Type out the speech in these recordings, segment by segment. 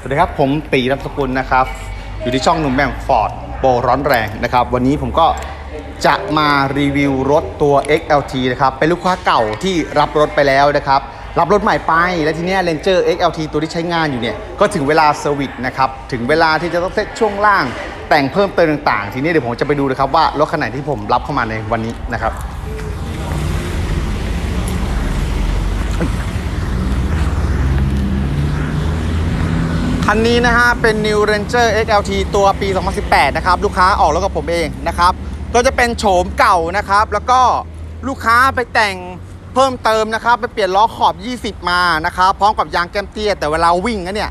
สวัสดีครับ ผมตีรัตสกุลนะครับ อยู่ที่ช่องหนุ่มแบมฟอร์ดโปรร้อนแรงนะครับ วันนี้ผมก็จะมารีวิวรถตัว XLT นะครับ เป็นลูกค้าเก่าที่รับรถไปแล้วนะครับ รับรถใหม่ไป แล้วทีเนี้ย Ranger XLT ตัวที่ใช้งานอยู่เนี่ย ก็ถึงเวลาเซอร์วิสนะครับ ถึงเวลาที่จะต้องเซ็ตช่วงล่าง แต่งเพิ่มเติมต่างๆ ทีนี้เดี๋ยวผมจะไปดูนะครับว่ารถคันไหนที่ผมรับเข้ามาในวันนี้นะครับ คันนี้นะฮะเป็น New Ranger XLT ตัวปี 2018 นะครับ ลูกค้าออกแล้วกับผมเองนะครับ ก็จะเป็นโฉมเก่านะครับ แล้วก็ลูกค้าไปแต่งเพิ่มเติมนะครับ ไปเปลี่ยนล้อขอบ 20 มานะครับ พร้อมกับยางแก้มเตี้ย แต่เวลาวิ่งนะเนี่ย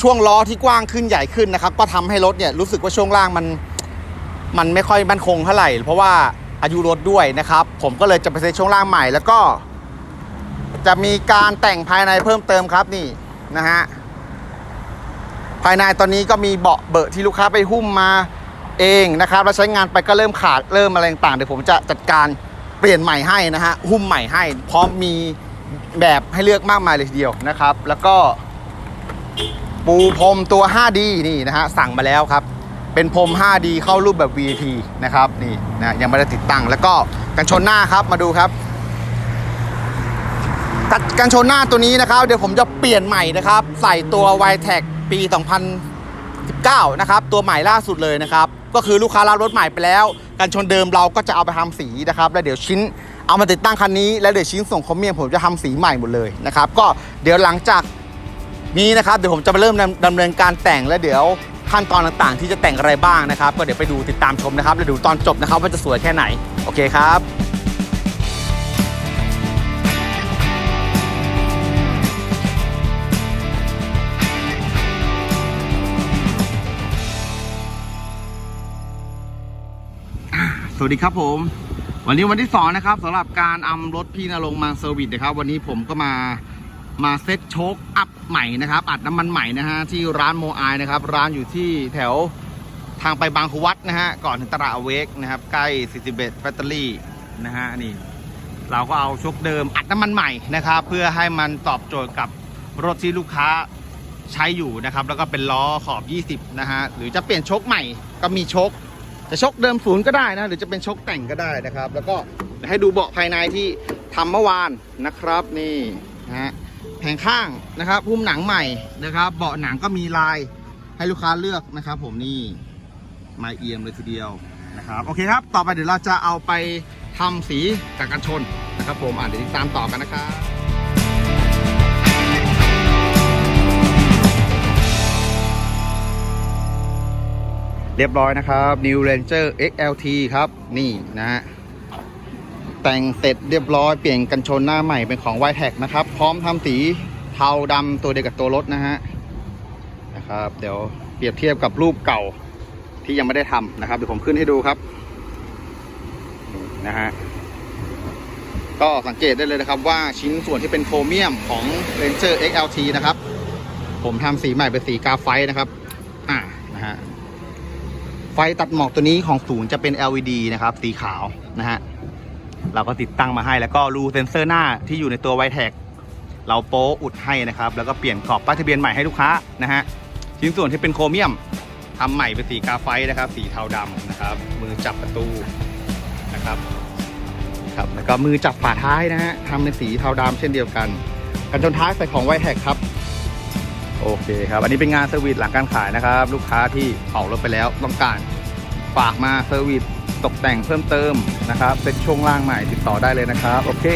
ช่วงล้อที่กว้างขึ้นใหญ่ขึ้นนะครับ ก็ทำให้รถเนี่ยรู้สึกว่าช่วงล่างมันมันไม่ค่อยมั่นคงเท่าไหร่ เพราะว่าอายุรถด้วยนะครับ ผมก็เลยจะไปเซ็ตช่วงล่างใหม่ แล้วก็ จะมีการแต่งภายในเพิ่มเติมครับนี่นะฮะ ภายในตอนนี้ก็มีเบาะเบอะที่ลูกค้าไปหุ้มมาเองนะครับแล้วใช้งานไปก็เริ่มขาดเริ่มอะไรต่างเดี๋ยวผมจะจัดการเปลี่ยนใหม่ให้นะฮะหุ้มใหม่ให้พร้อมมีแบบให้เลือกมากมายเลยทีเดียวนะครับ แล้วก็ ปูพรมตัว 5D นี่นะฮะสั่งมาแล้วครับ เป็นพรม 5D เข้ารูปแบบ VIP นะครับนี่นะยังไม่ได้ติดตั้ง แล้วก็กันชนหน้าครับมาดูครับกัดกันชนหน้าตัวนี้นะครับ เดี๋ยวผมจะเปลี่ยนใหม่นะครับ ใส่ตัว y t e c ปี 2019 นะครับ ตัวใหม่ล่าสุดเลยนะครับ ก็คือลูกค้ารับรถใหม่ไปแล้ว กันชนเดิมเราก็จะเอาไปทำสีนะครับ แล้วเดี๋ยวชิ้นเอามาติดตั้งคันนี้ แล้วเดี๋ยวชิ้นส่งคอมเมียมผมจะทำสีใหม่หมดเลยนะครับ ก็เดี๋ยวหลังจากนี้นะครับเดี๋ยวผมจะมาเริ่มดำดำเนินการแต่งแล้วเดี๋ยวขั้นตอนต่างๆ ที่จะแต่งอะไรบ้างนะครับ ก็เดี๋ยวไปดูติดตามชมนะครับ แล้วดูตอนจบนะครับว่าจะสวยแค่ไหน โอเคครับ สวัสดีครับผม วันนี้วันที่สองนะครับสำหรับการอำรถพี่นรงมาเซอร์วิสนะครับ วันนี้ผมก็มามาเซ็ตโชคอัพใหม่นะครับ อัดน้ำมันใหม่นะฮะที่ร้านโมอายนะครับ ร้านอยู่ที่แถวทางไปบางขวัดนะฮะก่อนถึงตลาดเวกนะครับ ใกล้41แบตเตอรี่นะฮะนี่ เราก็เอาโชคเดิมอัดน้ำมันใหม่นะครับ เพื่อให้มันตอบโจทย์กับรถที่ลูกค้าใช้อยู่นะครับ แล้วก็เป็นล้อขอบ 20 นะฮะหรือจะเปลี่ยนโชคใหม่ก็มีโชค จะชกเดิมศูนย์ก็ได้นะ หรือจะเป็นชกแต่งก็ได้นะครับ แล้วก็ให้ดูเบาะภายในที่ทำเมื่อวานนะครับนี่นะฮะแผงข้างนะครับหุ้มหนังใหม่นะครับ เบาะหนังก็มีลายให้ลูกค้าเลือกนะครับ ผมนี่มาเอียมเลยทีเดียวนะครับโอเคครับ ต่อไปเดี๋ยวเราจะเอาไปทำสีกับกันชนนะครับผมอ่านเดี๋ยวติดตามต่อกันนะครับ เรียบร้อยนะครับ New Ranger XLT ครับ นี่นะฮะแต่งเสร็จเรียบร้อยเปลี่ยนกันชนหน้าใหม่เป็นของ y t e c นะครับ พร้อมทำสีเทาดำตัวเดียวกับตัวรถนะฮะนะครับ เดี๋ยวเปรียบเทียบกับรูปเก่าที่ยังไม่ได้ทำนะครับเดี๋ยวผมขึ้นให้ดูครับนี่นะฮะก็สังเกตได้เลยนะครับว่าชิ้นส่วนที่เป็นโครเมียมของ Ranger XLT นะครับ ผมทำสีใหม่เป็นสีกาไฟนะครับ อ่านะฮะ ไฟตัดหมอกตัวนี้ของศูนย์จะเป็น LED นะครับ สีขาวนะฮะ เราก็ติดตั้งมาให้แล้วก็รูเซนเซอร์หน้าที่อยู่ในตัวไวแท็กเราโป๊อุดให้นะครับ แล้วก็เปลี่ยนขอบป้ายทะเบียนใหม่ให้ลูกค้านะฮะ ชิ้นส่วนที่เป็นโครเมียมทำใหม่เป็นสีกาไฟนะครับ สีเทาดำนะครับ มือจับประตูนะครับครับแล้วก็มือจับฝาท้ายนะฮะทำเป็นสีเทาดำเช่นเดียวกัน กันชนท้ายใส่ของไวแท็กครับ โอเคครับ อันนี้เป็นงานเซอร์วิสหลังการขายนะครับ ลูกค้าที่เผารถไปแล้วต้องการฝากมาเซอร์วิสตกแต่งเพิ่มเติมนะครับเป็นช่วงล่างใหม่ติดต่อได้เลยนะครับ โอเค